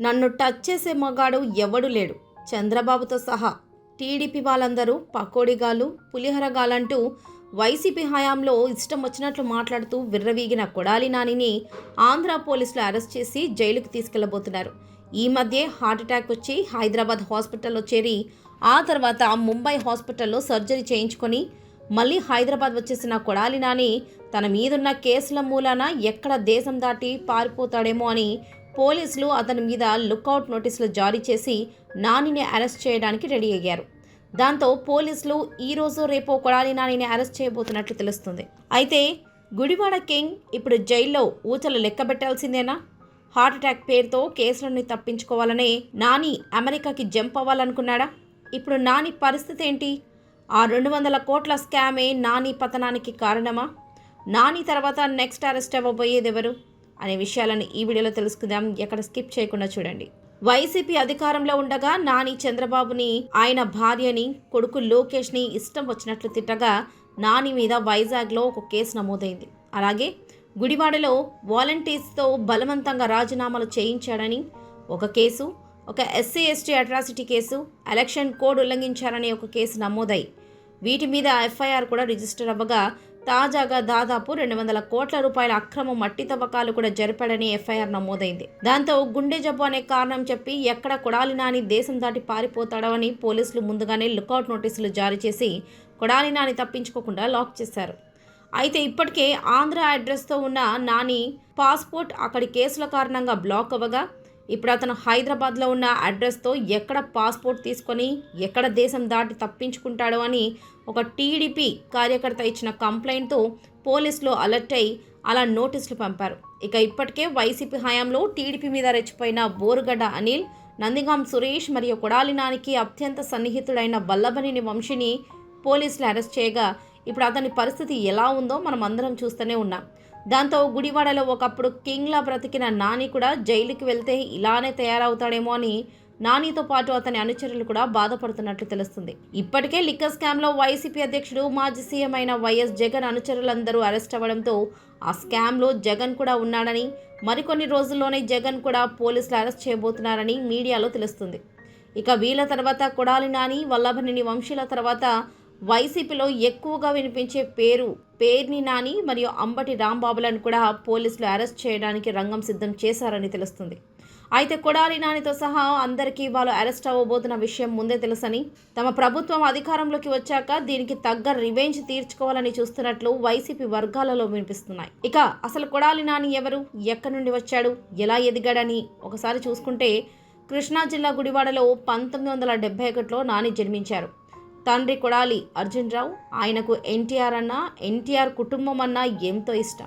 నన్ను టచ్ చేసే మగాడు ఎవడు లేడు. చంద్రబాబుతో సహా టీడీపీ వాళ్ళందరూ పకోడిగాలు పులిహరగాలంటూ వైసీపీ హయాంలో ఇష్టం వచ్చినట్లు మాట్లాడుతూ విర్రవీగిన కొడాలి నానిని ఆంధ్ర పోలీసులు అరెస్ట్ చేసి జైలుకు తీసుకెళ్ళబోతున్నారు. ఈ మధ్య హార్ట్అటాక్ వచ్చి హైదరాబాద్ హాస్పిటల్లో చేరి ఆ తర్వాత ముంబై హాస్పిటల్లో సర్జరీ చేయించుకొని మళ్ళీ హైదరాబాద్ వచ్చేసిన కొడాలి నాని తన మీదున్న కేసుల మూలాన ఎక్కడ దేశం దాటి పారిపోతాడేమో అని పోలీసులు అతని మీద లుకౌట్ నోటీసులు జారీ చేసి నానిని అరెస్ట్ చేయడానికి రెడీ అయ్యారు. దాంతో పోలీసులు ఈ రోజు కొడాలి నానిని అరెస్ట్ చేయబోతున్నట్లు తెలుస్తుంది. అయితే గుడివాడ కింగ్ ఇప్పుడు జైల్లో ఊచలు లెక్క పెట్టాల్సిందేనా? హార్ట్ అటాక్ పేరుతో కేసులని తప్పించుకోవాలనే నాని అమెరికాకి జంప్ అవ్వాలనుకున్నాడా? ఇప్పుడు నాని పరిస్థితి ఏంటి? ఆ రెండు వందల కోట్ల స్కామే నాని పతనానికి కారణమా? నాని తర్వాత నెక్స్ట్ అరెస్ట్ అవ్వబోయేది ఎవరు? అనే విషయాలను ఈ వీడియోలో తెలుసుకుందాం. ఎక్కడ స్కిప్ చేయకుండా చూడండి. వైసీపీ అధికారంలో ఉండగా నాని చంద్రబాబుని ఆయన భార్యని కొడుకు లోకేష్ని ఇష్టం వచ్చినట్లు తిట్టగా నాని మీద వైజాగ్లో ఒక కేసు నమోదైంది. అలాగే గుడివాడలో వాలంటీర్స్తో బలవంతంగా రాజీనామాలు చేయించాడని ఒక కేసు ఒక SC ST atrocity case election code ఉల్లంఘించారని ఒక కేసు నమోదై వీటి మీద ఎఫ్ఐఆర్ కూడా రిజిస్టర్ అవ్వగా తాజాగా దాదాపు రెండు వందల కోట్ల రూపాయల అక్రమ మట్టి తవ్వకాలు కూడా జరిపాడని ఎఫ్ఐఆర్ నమోదైంది. దాంతో గుండె జబ్బు అనే కారణం చెప్పి ఎక్కడ కొడాలి నాని దేశం దాటి పారిపోతాడో అని పోలీసులు ముందుగానే లుకౌట్ నోటీసులు జారీ చేసి కొడాలి నాని తప్పించుకోకుండా లాక్ చేశారు. అయితే ఇప్పటికే ఆంధ్ర అడ్రస్తో ఉన్న నాని పాస్పోర్ట్ అక్కడి కేసుల కారణంగా బ్లాక్ అవ్వగా ఇప్పుడు అతను హైదరాబాద్లో ఉన్న అడ్రస్తో ఎక్కడ పాస్పోర్ట్ తీసుకొని ఎక్కడ దేశం దాటి తప్పించుకుంటాడో అని ఒక టీడీపీ కార్యకర్త ఇచ్చిన కంప్లైంట్తో పోలీసులు అలర్ట్ అయి అలా నోటీసులు పంపారు. ఇక ఇప్పటికే వైసీపీ హయాంలో టీడీపీ మీద రెచ్చిపోయిన బోరుగడ్డ అనిల్ నందిగాం సురేష్ మరియు కొడాలి నానికి అత్యంత సన్నిహితుడైన వల్లభనేని వంశీని పోలీసులు అరెస్ట్ చేయగా ఇప్పుడు అతని పరిస్థితి ఎలా ఉందో మనం అందరం చూస్తూనే ఉన్నాం. దాంతో గుడివాడలో ఒకప్పుడు కింగ్లా బ్రతికిన నాని కూడా జైలుకి వెళ్తే ఇలానే తయారవుతాడేమో అని నానితో పాటు అతని అనుచరులు కూడా బాధపడుతున్నట్లు తెలుస్తుంది. ఇప్పటికే లిక్కర్ స్కామ్లో వైసీపీ అధ్యక్షుడు మాజీ సీఎం అయిన వైఎస్ జగన్ అనుచరులందరూ అరెస్ట్ అవ్వడంతో ఆ స్కామ్లో జగన్ కూడా ఉన్నాడని మరికొన్ని రోజుల్లోనే జగన్ కూడా పోలీసులు అరెస్ట్ చేయబోతున్నారని మీడియాలో తెలుస్తుంది. ఇక వీళ్ళ తర్వాత కొడాలి నాని వల్లభనేని వంశీల తర్వాత వైసీపీలో ఎక్కువగా వినిపించే పేరు పేర్ని నాని మరియు అంబటి రాంబాబులను కూడా పోలీసులు అరెస్ట్ చేయడానికి రంగం సిద్ధం చేశారని తెలుస్తుంది. అయితే కొడాలి నానితో సహా అందరికీ వాళ్ళు అరెస్ట్ అవ్వబోతున్న విషయం ముందే తెలుసని తమ ప్రభుత్వం అధికారంలోకి వచ్చాక దీనికి తగ్గ రివెంజ్ తీర్చుకోవాలని చూస్తున్నట్లు వైసీపీ వర్గాలలో వినిపిస్తున్నాయి. ఇక అసలు కొడాలి నాని ఎవరు? ఎక్కడి నుండి వచ్చాడు? ఎలా ఎదిగాడని ఒకసారి చూసుకుంటే కృష్ణా జిల్లా గుడివాడలో పంతొమ్మిది వందల డెబ్బై ఒకటిలో నాని జన్మించారు. తండ్రి కొడాలి. అర్జున్ రావు ఆయనకు ఎన్టీఆర్ అన్న ఎన్టీఆర్ కుటుంబం అన్న ఎంతో ఇష్టం.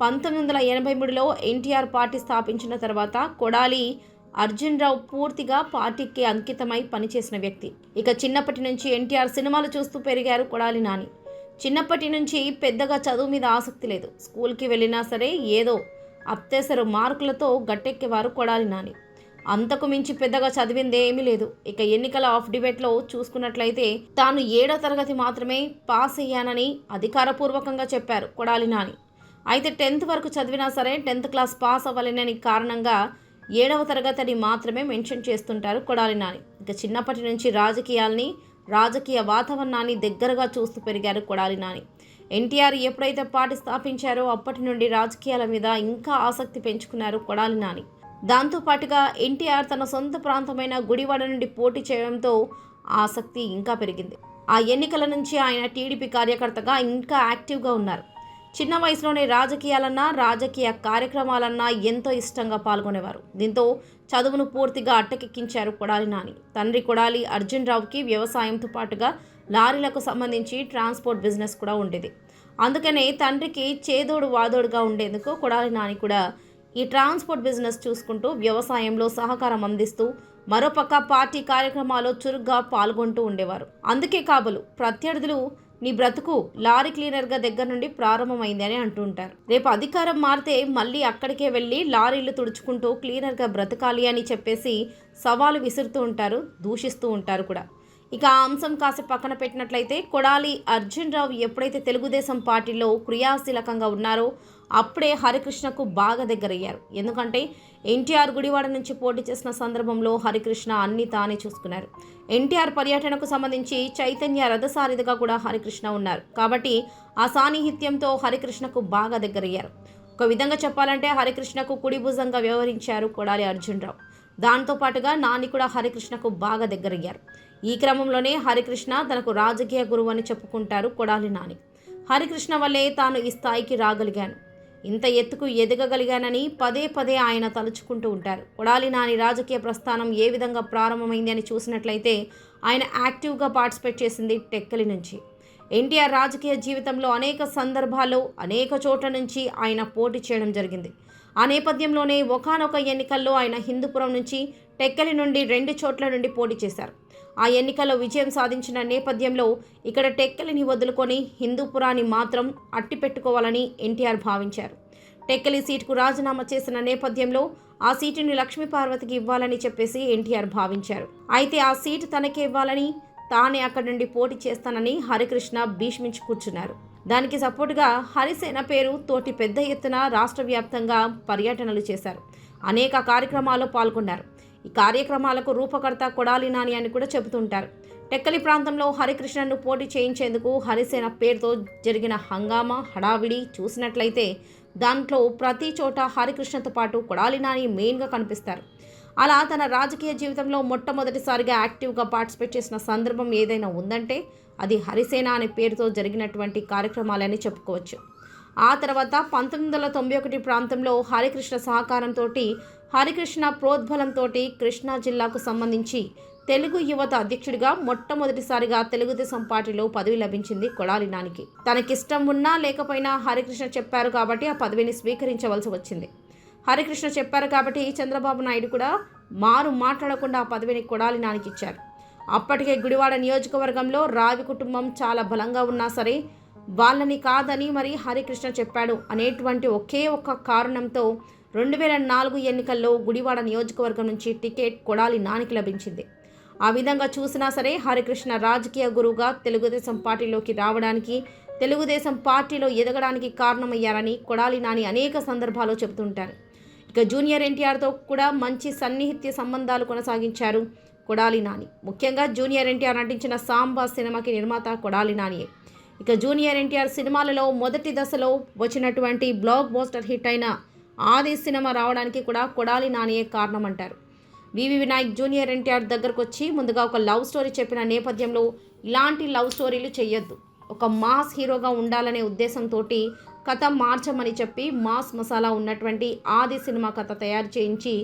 పంతొమ్మిది వందల ఎనభై మూడులో ఎన్టీఆర్ పార్టీ స్థాపించిన తర్వాత కొడాలి అర్జున్ రావు పూర్తిగా పార్టీకి అంకితమై పనిచేసిన వ్యక్తి. ఇక చిన్నప్పటి నుంచి ఎన్టీఆర్ సినిమాలు చూస్తూ పెరిగారు కొడాలి నాని. చిన్నప్పటి నుంచి పెద్దగా చదువు మీద ఆసక్తి లేదు. స్కూల్కి వెళ్ళినా సరే ఏదో అత్యవసర మార్కులతో గట్టెక్కేవారు కొడాలి నాని. అంతకు మించి పెద్దగా చదివింది ఏమీ లేదు. ఇక ఎన్నికల ఆఫ్ డిబేట్లో చూసుకున్నట్లయితే తాను ఏడో తరగతి మాత్రమే పాస్ అయ్యానని అధికారపూర్వకంగా చెప్పారు కొడాలి నాని. అయితే టెన్త్ వరకు చదివినా సరే టెన్త్ క్లాస్ పాస్ అవ్వలేనని కారణంగా ఏడవ తరగతిని మాత్రమే మెన్షన్ చేస్తుంటారు కొడాలి నాని. ఇక చిన్నప్పటి నుంచి రాజకీయాల్ని రాజకీయ వాతావరణాన్ని దగ్గరగా చూస్తూ పెరిగారు కొడాలి నాని. ఎన్టీఆర్ ఎప్పుడైతే పార్టీ స్థాపించారో అప్పటి నుండి రాజకీయాల మీద ఇంకా ఆసక్తి పెంచుకున్నారు కొడాలి నాని. దాంతోపాటుగా ఎన్టీఆర్ తన సొంత ప్రాంతమైన గుడివాడ నుండి పోటీ చేయడంతో ఆసక్తి ఇంకా పెరిగింది. ఆ ఎన్నికల నుంచి ఆయన టీడీపీ కార్యకర్తగా ఇంకా యాక్టివ్గా ఉన్నారు. చిన్న వయసులోనే రాజకీయాలన్నా రాజకీయ కార్యక్రమాలన్నా ఎంతో ఇష్టంగా పాల్గొనేవారు. దీంతో చదువును పూర్తిగా అట్టకెక్కించారు కొడాలి నాని. తండ్రి కొడాలి అర్జున్ రావుకి వ్యవసాయంతో పాటుగా లారీలకు సంబంధించి ట్రాన్స్పోర్ట్ బిజినెస్ కూడా ఉండేది. అందుకనే తండ్రికి చేదోడు వాదోడుగా ఉండేందుకు కొడాలి నాని కూడా ఈ ట్రాన్స్పోర్ట్ బిజినెస్ చూసుకుంటూ వ్యవసాయంలో సహకారం అందిస్తూ మరోపక్క పార్టీ కార్యక్రమాల్లో చురుగ్గా పాల్గొంటూ ఉండేవారు. అందుకే కాబోలు ప్రత్యర్థులు నీ బ్రతుకు లారీ క్లీనర్గా దగ్గర నుండి ప్రారంభమైంది అని అంటుంటారు. రేపు అధికారం మారితే మళ్ళీ అక్కడికే వెళ్ళి లారీలు తుడుచుకుంటూ క్లీనర్గా బ్రతకాలి అని చెప్పేసి సవాలు విసురుతూ ఉంటారు దూషిస్తూ ఉంటారు కూడా. ఇక ఆ అంశం కాస్త పక్కన పెట్టినట్లయితే కొడాలి అర్జున్ రావు ఎప్పుడైతే తెలుగుదేశం పార్టీలో క్రియాశీలకంగా ఉన్నారో అప్పుడే హరికృష్ణకు బాగా దగ్గరయ్యారు. ఎందుకంటే ఎన్టీఆర్ గుడివాడ నుంచి పోటీ చేసిన సందర్భంలో హరికృష్ణ అన్ని తానే చూసుకున్నారు. ఎన్టీఆర్ పర్యటనకు సంబంధించి చైతన్య రథసారిదిగా కూడా హరికృష్ణ ఉన్నారు. కాబట్టి ఆ సాన్నిహిత్యంతో హరికృష్ణకు బాగా దగ్గరయ్యారు. ఒక విధంగా చెప్పాలంటే హరికృష్ణకు కుడి భుజంగా వ్యవహరించారు కొడాలి అర్జున్రావు. దాంతో పాటుగా నాని కూడా హరికృష్ణకు బాగా దగ్గరయ్యారు. ఈ క్రమంలోనే హరికృష్ణ తనకు రాజకీయ గురువు అని చెప్పుకుంటారు కొడాలి నాని. హరికృష్ణ వల్లే తాను ఈ స్థాయికి రాగలిగాను. ఇంత ఎత్తుకు ఎదగగలిగానని పదే పదే ఆయన తలుచుకుంటూ ఉంటారు. కొడాలి నాని రాజకీయ ప్రస్థానం ఏ విధంగా ప్రారంభమైంది అని చూసినట్లయితే ఆయన యాక్టివ్గా పార్టిసిపేట్ చేసింది టెక్కలి నుంచి. ఎన్టీఆర్ రాజకీయ జీవితంలో అనేక సందర్భాల్లో అనేక చోట్ల నుంచి ఆయన పోటీ చేయడం జరిగింది. ఆ నేపథ్యంలోనే ఒకానొక ఎన్నికల్లో ఆయన హిందూపురం నుంచి టెక్కలి నుండి రెండు చోట్ల నుండి పోటీ చేశారు. ఆ ఎన్నికల్లో విజయం సాధించిన నేపథ్యంలో ఇక్కడ టెక్కలిని వదులుకొని హిందూపురాన్ని మాత్రం అట్టి పెట్టుకోవాలని ఎన్టీఆర్ భావించారు. టెక్కలి సీటుకు రాజీనామా చేసిన నేపథ్యంలో ఆ సీటుని లక్ష్మీపార్వతికి ఇవ్వాలని చెప్పేసి ఎన్టీఆర్ భావించారు. అయితే ఆ సీటు తనకే ఇవ్వాలని తానే అక్కడి నుండి పోటీ చేస్తానని హరికృష్ణ భీష్మించి కూర్చున్నారు. దానికి సపోర్టుగా హరిసేన పేరు తోటి పెద్ద ఎత్తున రాష్ట్ర వ్యాప్తంగా పర్యటనలు చేశారు. అనేక కార్యక్రమాల్లో పాల్గొన్నారు. ఈ కార్యక్రమాలకు రూపకర్త కొడాలి నాని అని కూడా చెబుతుంటారు. టెక్కలి ప్రాంతంలో హరికృష్ణను పోటీ చేయించేందుకు హరిసేన పేరుతో జరిగిన హంగామా హడావిడి చూసినట్లయితే దాంట్లో ప్రతి చోట హరికృష్ణతో పాటు కొడాలి నాని మెయిన్గా కనిపిస్తారు. అలా తన రాజకీయ జీవితంలో మొట్టమొదటిసారిగా యాక్టివ్గా పార్టిసిపేట్ చేసిన సందర్భం ఏదైనా ఉందంటే అది హరిసేన అనే పేరుతో జరిగినటువంటి కార్యక్రమాలని చెప్పుకోవచ్చు. ఆ తర్వాత పంతొమ్మిది వందల తొంభై ఒకటి ప్రాంతంలో హరికృష్ణ సహకారంతో హరికృష్ణ ప్రోద్బలంతో కృష్ణా జిల్లాకు సంబంధించి తెలుగు యువత అధ్యక్షుడిగా మొట్టమొదటిసారిగా తెలుగుదేశం పార్టీలో పదవి లభించింది కొడాలి నానికి. తనకిష్టం ఉన్నా లేకపోయినా హరికృష్ణ చెప్పారు కాబట్టి ఆ పదవిని స్వీకరించవలసి వచ్చింది. హరికృష్ణ చెప్పారు కాబట్టి చంద్రబాబు నాయుడు కూడా మారు మాట్లాడకుండా ఆ పదవిని కొడాలి నానికి ఇచ్చారు. అప్పటికే గుడివాడ నియోజకవర్గంలో రావి కుటుంబం చాలా బలంగా ఉన్నా సరే వాళ్ళని కాదని మరి హరికృష్ణ చెప్పాడు అనేటువంటి ఒకే ఒక్క కారణంతో రెండు వేల నాలుగు ఎన్నికల్లో గుడివాడ నియోజకవర్గం నుంచి టికెట్ కొడాలి నానికి లభించింది. ఆ విధంగా చూసినా సరే హరికృష్ణ రాజకీయ గురువుగా తెలుగుదేశం పార్టీలోకి రావడానికి తెలుగుదేశం పార్టీలో ఎదగడానికి కారణమయ్యారని కొడాలి నాని అనేక సందర్భాల్లో చెబుతుంటారు. ఇక జూనియర్ ఎన్టీఆర్తో కూడా మంచి సన్నిహిత్య సంబంధాలు కొనసాగించారు కొడాలి నాని. ముఖ్యంగా జూనియర్ ఎన్టీఆర్ నటించిన సాంబా సినిమాకి నిర్మాత కొడాలి నానియే. ఇక జూనియర్ ఎన్టీఆర్ సినిమాలలో మొదటి దశలో వచ్చినటువంటి బ్లాక్ బోస్టర్ హిట్ అయిన ఆది సినిమా రావడానికి కూడా కొడాలి నానియే కారణం అంటారు వివి వినాయక్ జూనియర్ ఎన్టీఆర్ దగ్గరకు వచ్చి ముందుగా ఒక లవ్ స్టోరీ చెప్పిన నేపథ్యంలో ఇలాంటి లవ్ స్టోరీలు చేయొద్దు ఒక మాస్ హీరోగా ఉండాలనే ఉద్దేశంతో కథ మార్చమని చెప్పి మాస్ మసాలా ఉన్నటువంటి ఆది సినిమా కథ తయారు చేయించి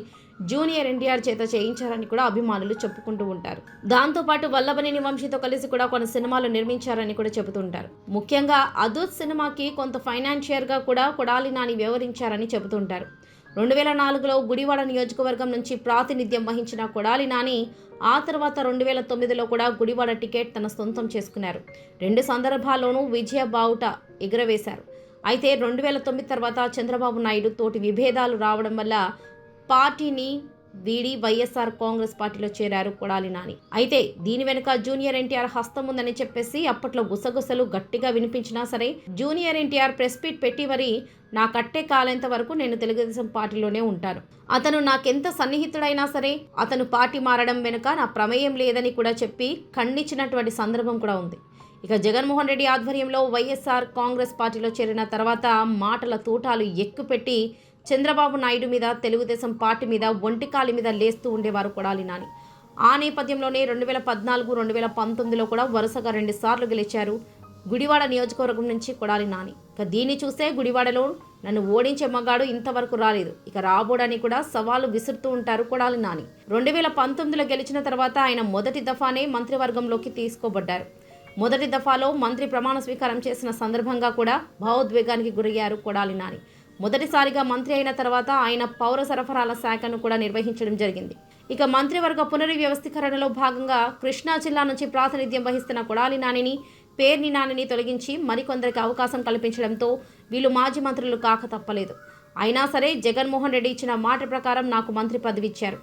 జూనియర్ ఎన్టీఆర్ చేత చేయించారని కూడా అభిమానులు చెప్పుకుంటూ ఉంటారు. దాంతోపాటు వల్లభనేని వంశీతో కలిసి కూడా కొన్ని సినిమాలు నిర్మించారని కూడా చెబుతుంటారు ముఖ్యంగా అదూత్ సినిమాకి కొంత ఫైనాన్షియర్గా కూడా కొడాలి నాని వ్యవహరించారని చెబుతుంటారు రెండు వేల నాలుగులో గుడివాడ నియోజకవర్గం నుంచి ప్రాతినిధ్యం వహించిన కొడాలి నాని ఆ తర్వాత రెండు వేల తొమ్మిదిలో కూడా గుడివాడ టికెట్ తన సొంతం చేసుకున్నారు. రెండు సందర్భాల్లోనూ విజయ బావుట ఎగురవేశారు. అయితే రెండు వేల తొమ్మిది తర్వాత చంద్రబాబు నాయుడు తోటి విభేదాలు రావడం వల్ల పార్టీని వీడి వైఎస్ఆర్ కాంగ్రెస్ పార్టీలో చేరారు కొడాలి నాని. అయితే దీని వెనుక జూనియర్ ఎన్టీఆర్ హస్తం ఉందని చెప్పేసి అప్పట్లో గుసగుసలు గట్టిగా వినిపించినా సరే జూనియర్ ఎన్టీఆర్ ప్రెస్ మీట్ పెట్టి మరి నా కట్టే కాలేంత వరకు నేను తెలుగుదేశం పార్టీలోనే ఉంటాను. అతను నాకెంత సన్నిహితుడైనా సరే అతను పార్టీ మారడం వెనుక నా ప్రమేయం లేదని కూడా చెప్పి ఖండించినటువంటి సందర్భం కూడా ఉంది. ఇక జగన్మోహన్ రెడ్డి ఆధ్వర్యంలో వైఎస్ఆర్ కాంగ్రెస్ పార్టీలో చేరిన తర్వాత మాటల తూటాలు ఎక్కుపెట్టి చంద్రబాబు నాయుడు మీద తెలుగుదేశం పార్టీ మీద ఒంటికాలి మీద లేస్తూ ఉండేవారు కొడాలి నాని. ఆ నేపథ్యంలోనే రెండు వేల పద్నాలుగు రెండు వేల పంతొమ్మిదిలో కూడా వరుసగా రెండు సార్లు గెలిచారు గుడివాడ నియోజకవర్గం నుంచి కొడాలి నాని. ఇక దీన్ని చూస్తే గుడివాడలో నన్ను ఓడించే మగాడు ఇంతవరకు రాలేదు. ఇక రాబోడని కూడా సవాలు విసురుతూ ఉంటారు కొడాలి నాని. రెండు వేల పంతొమ్మిదిలో గెలిచిన తర్వాత ఆయన మొదటి దఫానే మంత్రివర్గంలోకి తీసుకోబడ్డారు. మొదటి దఫాలో మంత్రి ప్రమాణ స్వీకారం చేసిన సందర్భంగా కూడా భావోద్వేగానికి గురయ్యారు కొడాలి నాని. మొదటిసారిగా మంత్రి అయిన తర్వాత ఆయన పౌర సరఫరాల శాఖను కూడా నిర్వహించడం జరిగింది. ఇక మంత్రివర్గ పునర్వ్యవస్థీకరణలో భాగంగా కృష్ణా జిల్లా నుంచి ప్రాతినిధ్యం వహిస్తున్న కొడాలి నానిని పేర్ని నానిని తొలగించి మరికొందరికి అవకాశం కల్పించడంతో వీళ్ళు మాజీ మంత్రులు కాక తప్పలేదు. అయినా సరే జగన్మోహన్ రెడ్డి ఇచ్చిన మాట ప్రకారం నాకు మంత్రి పదవి ఇచ్చారు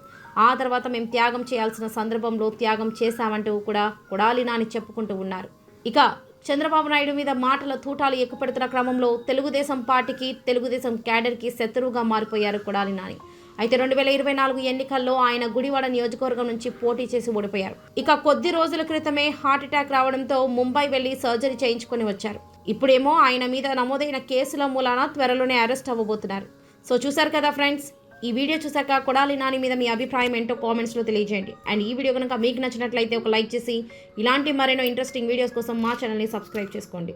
ఆ తర్వాత మేము త్యాగం చేయాల్సిన సందర్భంలో త్యాగం చేశామంటూ కూడా కొడాలి నాని చెప్పుకుంటూ ఉన్నారు. ఇక చంద్రబాబు నాయుడు మీద మాటల తూటాలు ఎక్కుపెడుతున్న క్రమంలో తెలుగుదేశం పార్టీకి తెలుగుదేశం క్యాడర్కి శత్రువుగా మారిపోయారు కొడాలి నాని. అయితే రెండు వేల ఇరవై నాలుగు ఎన్నికల్లో ఆయన గుడివాడ నియోజకవర్గం నుంచి పోటీ చేసి ఓడిపోయారు. ఇక కొద్ది రోజుల క్రితమే హార్ట్ అటాక్ రావడంతో ముంబై వెళ్ళి సర్జరీ చేయించుకొని వచ్చారు. ఇప్పుడేమో ఆయన మీద నమోదైన కేసుల మూలాన త్వరలోనే అరెస్ట్ అవ్వబోతున్నారు. సో చూశారు కదా ఫ్రెండ్స్ ఈ వీడియో చూసాక కొడాలి నాని మీద మీ అభిప్రాయం ఏంటో కామెంట్స్లో తెలియజేయండి. అండ్ ఈ వీడియో కనుక మీకు నచ్చినట్లయితే ఒక లైక్ చేసి ఇలాంటి మరెన్నో ఇంట్రెస్టింగ్ వీడియోస్ కోసం మా ఛానల్ని సబ్స్క్రైబ్ చేసుకోండి.